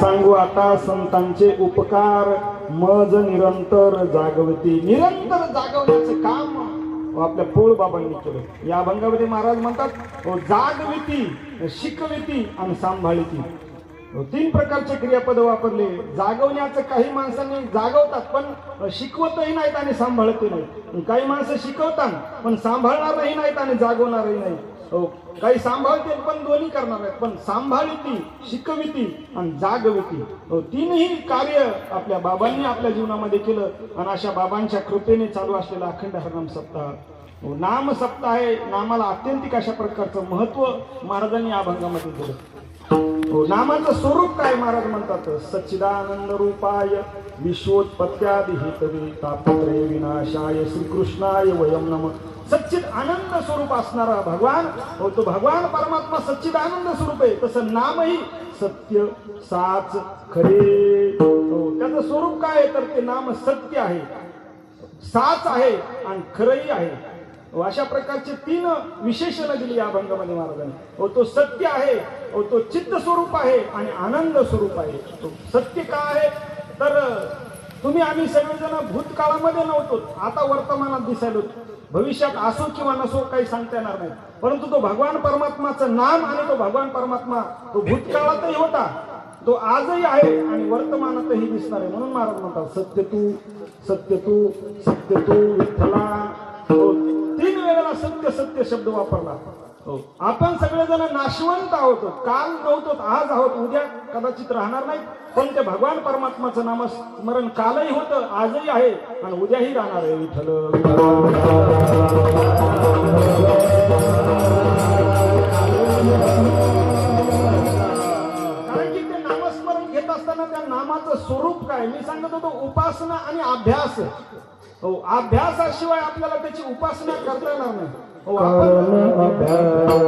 सांगू आता संतांचे उपकार. मज निरंतर जागवती. निरंतर जागवण्याचं काम आपल्या पोळ बाबांनी केलं. या अभंगामध्ये महाराज म्हणतात हो, जागविती शिकविती आणि सांभाळिती. हो, तीन प्रकारचे क्रियापद वापरले. जागवण्याचं काही माणसांनी जागवतात पण शिकवतही नाहीत आणि सांभाळतही नाहीत. काही माणसं शिकवतात पण सांभाळणारही नाहीत आणि जागवणारही नाही हो. काही सांभाळते पण दोन्ही करणार आहेत. पण सांभाळिती शिकविती आणि जागविती. हो तीनही कार्य आपल्या बाबांनी आपल्या जीवनामध्ये केलं आणि अशा बाबांच्या कृपेने चालू असलेला अखंड हरनाम सप्ताह. हो, नाम सप्ताह आहे नामाला अत्यंतिक अशा प्रकारचं महत्त्व महाराजांनी या भागामध्ये दिलं. हो नामाचं स्वरूप काय महाराज म्हणतात? सच्चिदानंद रूपाय विश्वोत्पत्यादि हितवे तापत्रे विनाशाय श्रीकृष्णाय वयम नम. सच्चित आनंद स्वरूप असणारा भगवान हो तो भगवान परमात्मा सच्चित आनंद स्वरूप आहे. तसं नामही सत्य साच खरे. हो, त्याचं स्वरूप काय आहे? तर ते नाम सत्य आहे. साच आहे आणि खरंही आहे. हो, अशा प्रकारचे तीन विशेषण दिली या अभंगामध्ये महाराजांनी. हो, तो सत्य आहे व तो चित्त स्वरूप आहे आणि आनंद स्वरूप आहे. तो सत्य काय आहे? तर तुम्ही आम्ही सगळेजण भूतकाळामध्ये नव्हतो. आता वर्तमानात दिसायलो भविष्यात असो किंवा नसो काही सांगता येणार नाही. परंतु तो भगवान परमात्माचं नाम आणि तो भगवान परमात्मा तो भूतकाळातही होता. तो आजही आहे आणि वर्तमानातही दिसणार आहे. म्हणून महाराज म्हणतात सत्य तू सत्य तू सत्य तू विठ्ठला. हो. तीन वेळेला सत्य सत्य शब्द वापरला. हो. आपण सगळेजण नाशवंत आहोत. काल नव्हतो आज आहोत. उद्या कदाचित राहणार नाही. पण ते भगवान परमात्माचं नामस्मरण कालही होतं आजही आहे. आणि उद्याही राहणार आहे विठ्ठल कारण की ते नामस्मरण घेत असताना त्या नामाचं स्वरूप काय? मी सांगत होतो उपासना आणि अभ्यास. हो अभ्यासाशिवाय आपल्याला त्याची उपासना करता येणार नाही. हो आपण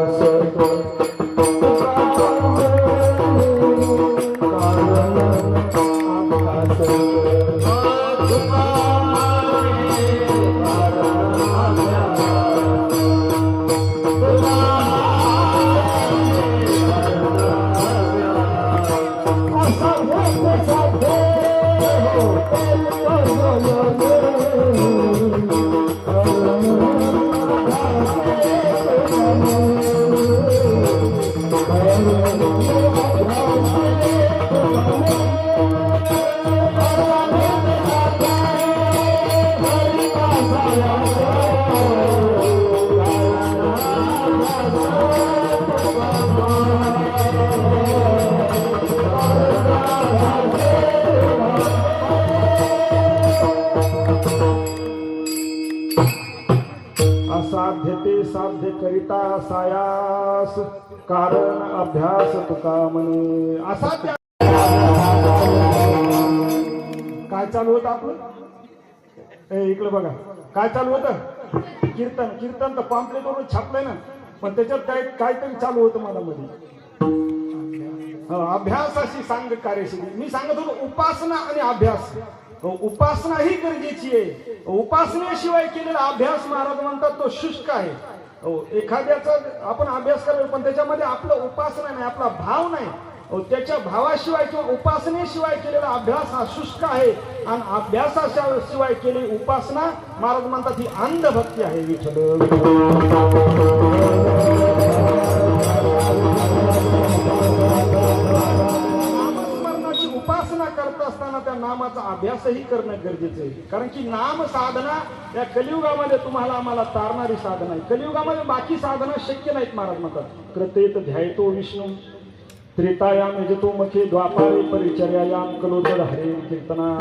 असाध्य ते साध्य करिता सायास कारण अभ्यास तुका म्हणे. असाध्य. काय चालू होतं आपलं? ए इकडे बघा. काय चालू होतं? कीर्तन. कीर्तन तर पॉम्पलेट वरून छापलंय ना. पण त्याच्यात काय काहीतरी चालू होतं मला मध्ये हो, अभ्यासाशी सांग कार्यशील. मी सांगत होतो उपासना आणि अभ्यास. उपासना ही गरजेची आहे. उपासनेशिवाय केलेला अभ्यास महाराज म्हणतात तो शुष्क आहे. हो एखाद्याचा आपण अभ्यास करायला पण त्याच्यामध्ये आपलं उपासना नाही आपला भाव नाही. त्याच्या भावाशिवाय किंवा उपासनेशिवाय केलेला अभ्यास हा शुष्क आहे. आणि अभ्यासाशिवाय केलेली उपासना महाराज म्हणतात ही अंधभक्ती आहे विठ्ठल. करत असताना त्या नामाचा अभ्यासही करणं गरजेचं आहे. कारण की नाम साधना या कलियुगामध्ये तुम्हाला आम्हाला तारणारी साधना आहे. कलियुगामध्ये बाकी साधना शक्य नाहीत महाराज म्हणतात. कृतेत ध्यायतो विष्णू त्रेतायाम यजतो मखे द्वापारे परिचर्यायाम कलोदर हरे कीर्तना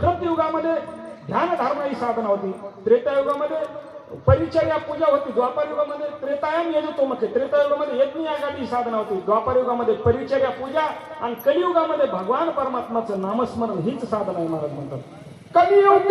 कृतयुगामध्ये ध्यान धारणा ही साधना होती. त्रेतायुगामध्ये परिचर्या पूजा होती. द्वापार युगामध्ये त्रेतायम यजतो मखे त्रेतायुगामध्ये यज्ञ आघाडी साधना होती. द्वापार युगामध्ये परिचर्या पूजा आणि कलियुगामध्ये भगवान परमात्माचं नामस्मरण हीच साधना आहे महाराज म्हणतात. कलियुग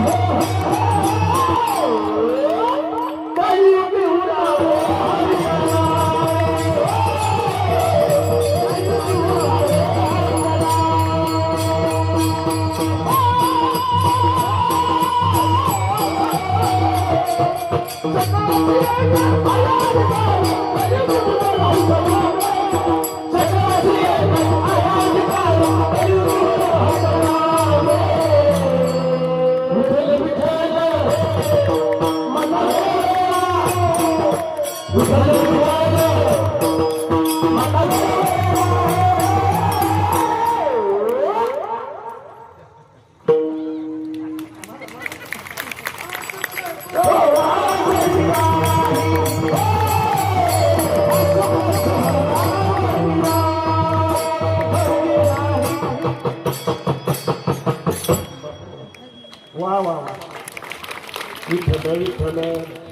Oh, Wow, wow, wow. You can make,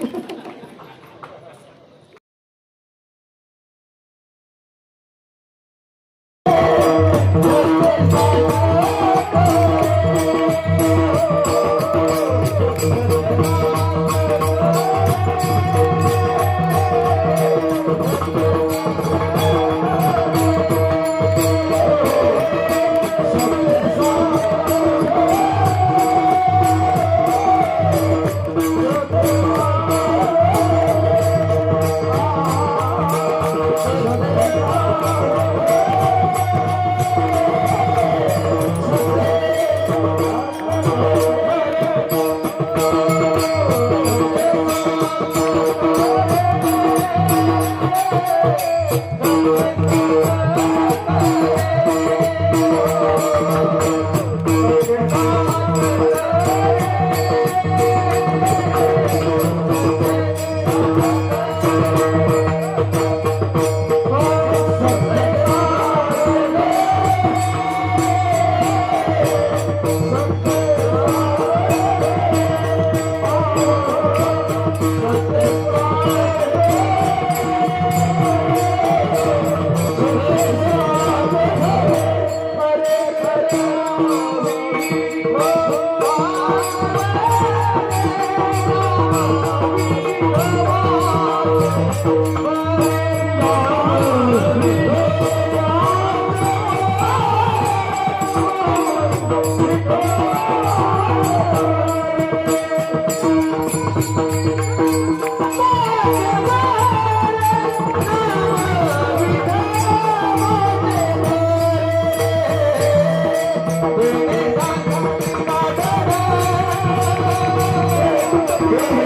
Vitthal Vitthal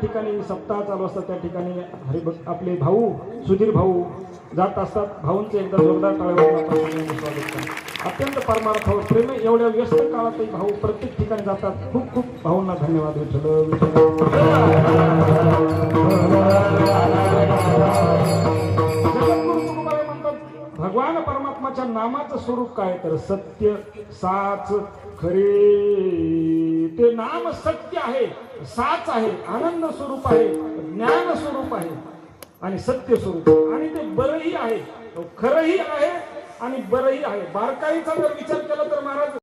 ठिकाणी सप्ताह चालू असतात त्या ठिकाणी हरिभक्त आपले भाऊ सुधीर भाऊ जात असतात. भाऊंचे एकदा जोरदार टाळ्यावर स्वागत अत्यंत परमार्थावर प्रेम एवढ्या व्यस्त काळातही भाऊ प्रत्येक ठिकाणी जातात. खूप खूप भाऊंना धन्यवाद विठ्ठल म्हणतात भगवान परमात्माच्या नामाचं स्वरूप काय? तर सत्य साच खरे. ते नाम सत्य आहे साच आहे आनंद स्वरूप आहे ज्ञान स्वरूप आहे आणि सत्य स्वरूप आणि ते बरंही आहे. खरंही आहे आणि बरंही आहे. बारकाईचा जर विचार केला तर महाराज